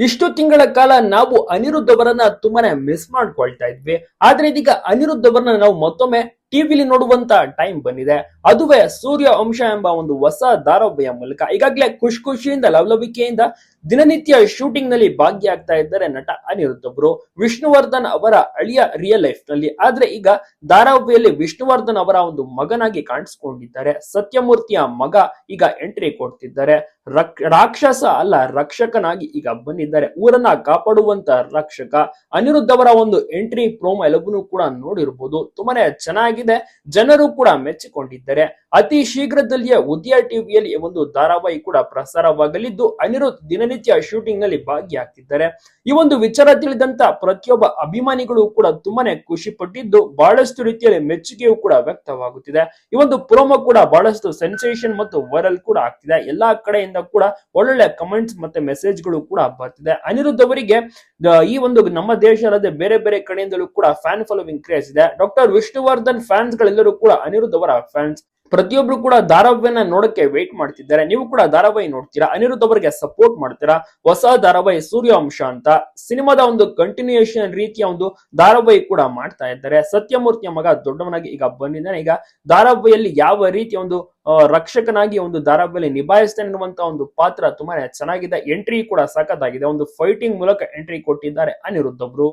ಇಷ್ಟು ತಿಂಗಳ ಕಾಲ ನಾವು ಅನಿರುದ್ಧ ಅವರನ್ನ ತುಂಬಾನೇ ಮಿಸ್ ಮಾಡ್ಕೊಳ್ತಾ ಇದ್ವಿ. ಆದ್ರೆ ಇದೀಗ ಅನಿರುದ್ಧ ಅವರನ್ನ ನಾವು ಮತ್ತೊಮ್ಮೆ ಟಿವಿಲಿ ನೋಡುವಂತ ಟೈಮ್ ಬಂದಿದೆ. ಅದುವೇ ಸೂರ್ಯ ಅಂಶ ಎಂಬ ಒಂದು ಹೊಸ ಧಾರಾವಾಹಿಯ ಮೂಲಕ ಈಗಾಗಲೇ ಖುಷಿ ಖುಷಿಯಿಂದ ಲವಲವಿಕೆಯಿಂದ ದಿನನಿತ್ಯ ಶೂಟಿಂಗ್ನಲ್ಲಿ ಭಾಗಿಯಾಗ್ತಾ ಇದ್ದಾರೆ ನಟ ಅನಿರುದ್ಧ ಒಬ್ರು ವಿಷ್ಣುವರ್ಧನ್ ಅವರ ಅಳಿಯ ರಿಯಲ್ ಲೈಫ್ನಲ್ಲಿ. ಆದ್ರೆ ಈಗ ಧಾರಾವಾಹಿಯಲ್ಲಿ ವಿಷ್ಣುವರ್ಧನ್ ಅವರ ಒಂದು ಮಗನಾಗಿ ಕಾಣಿಸ್ಕೊಂಡಿದ್ದಾರೆ. ಸತ್ಯಮೂರ್ತಿಯ ಮಗ ಈಗ ಎಂಟ್ರಿ ಕೊಡ್ತಿದ್ದಾರೆ. ರಕ್- ರಾಕ್ಷಸ ಅಲ್ಲ, ರಕ್ಷಕನಾಗಿ ಈಗ ಬಂದಿದ್ದಾರೆ. ಊರನ್ನ ಕಾಪಾಡುವಂತ ರಕ್ಷಕ. ಅನಿರುದ್ಧ ಅವರ ಒಂದು ಎಂಟ್ರಿ ಪ್ರೋಮೋ ಎಲ್ಲವನ್ನೂ ಕೂಡ ನೋಡಿರ್ಬೋದು. ತುಂಬಾನೇ ಚೆನ್ನಾಗಿದೆ ಜನರು ಕೂಡ ಮೆಚ್ಚಿಕೊಂಡಿದ್ದಾರೆ. ಅತಿ ಶೀಘ್ರದಲ್ಲಿಯೇ ಉದಯ ಟಿವಿಯಲ್ಲಿ ಒಂದು ಧಾರಾವಾಹಿ ಕೂಡ ಪ್ರಸಾರವಾಗಲಿದ್ದು, ಅನಿರುದ್ಧ್ ದಿನನಿತ್ಯ ಶೂಟಿಂಗ್ನಲ್ಲಿ ಭಾಗಿಯಾಗ್ತಿದ್ದಾರೆ. ಈ ಒಂದು ವಿಚಾರ ತಿಳಿದಂತ ಪ್ರತಿಯೊಬ್ಬ ಅಭಿಮಾನಿಗಳು ಕೂಡ ತುಂಬಾನೇ ಖುಷಿ ಪಟ್ಟಿದ್ದು ಬಹಳಷ್ಟು ರೀತಿಯಲ್ಲಿ ಮೆಚ್ಚುಗೆಯೂ ಕೂಡ ವ್ಯಕ್ತವಾಗುತ್ತಿದೆ. ಈ ಒಂದು ಪ್ರೋಮೋ ಕೂಡ ಬಹಳಷ್ಟು ಸೆನ್ಸೇಷನ್ ಮತ್ತು ವೈರಲ್ ಕೂಡ ಆಗ್ತಿದೆ. ಎಲ್ಲಾ ಕಡೆಯಿಂದ ಕೂಡ ಒಳ್ಳೊಳ್ಳೆ ಕಮೆಂಟ್ಸ್ ಮತ್ತೆ ಮೆಸೇಜ್ಗಳು ಕೂಡ ಬರ್ತಿದೆ. ಅನಿರುದ್ಧ ಅವರಿಗೆ ಈ ಒಂದು ನಮ್ಮ ದೇಶ ಅಲ್ಲದೆ ಬೇರೆ ಬೇರೆ ಕಡೆಯಿಂದಲೂ ಕೂಡ ಫ್ಯಾನ್ ಫಾಲೋವಿಂಗ್ ಕ್ರೇಜ್ ಇದೆ. ಡಾಕ್ಟರ್ ವಿಷ್ಣುವರ್ಧನ್ ಫ್ಯಾನ್ಸ್ ಗಳೆಲ್ಲರೂ ಕೂಡ ಅನಿರುದ್ಧ ಅವರ ಫ್ಯಾನ್ಸ್ ಪ್ರತಿಯೊಬ್ರು ಕೂಡ ಧಾರಾವಾಹಿನ ನೋಡಕ್ಕೆ ವೇಟ್ ಮಾಡ್ತಿದ್ದಾರೆ. ನೀವು ಕೂಡ ಧಾರಾವಾಹಿ ನೋಡ್ತೀರಾ? ಅನಿರುದ್ಧ ಅವರಿಗೆ ಸಪೋರ್ಟ್ ಮಾಡ್ತೀರಾ? ಹೊಸ ಧಾರಾವಾಹಿ ಸೂರ್ಯವಂಶ ಅಂತ. ಸಿನಿಮಾದ ಒಂದು ಕಂಟಿನ್ಯೂಯೇಷನ್ ರೀತಿಯ ಒಂದು ಧಾರಾವಾಹಿ ಕೂಡ ಮಾಡ್ತಾ ಇದ್ದಾರೆ. ಸತ್ಯಮೂರ್ತಿಯ ಮಗ ದೊಡ್ಡವನಾಗಿ ಈಗ ಬಂದಿದ್ದಾನೆ. ಈಗ ಧಾರಾವಾಹಿಯಲ್ಲಿ ಯಾವ ರೀತಿಯ ಒಂದು ರಕ್ಷಕನಾಗಿ ಒಂದು ಧಾರಾವಾಹಿಯಲ್ಲಿ ನಿಭಾಯಿಸ್ತಾನೆ ಅನ್ನುವಂತ ಒಂದು ಪಾತ್ರ ತುಂಬಾನೇ ಚೆನ್ನಾಗಿದೆ. ಎಂಟ್ರಿ ಕೂಡ ಸಖತ್ತಾಗಿದೆ. ಒಂದು ಫೈಟಿಂಗ್ ಮೂಲಕ ಎಂಟ್ರಿ ಕೊಟ್ಟಿದ್ದಾರೆ ಅನಿರುದ್ಧ ಅವರು.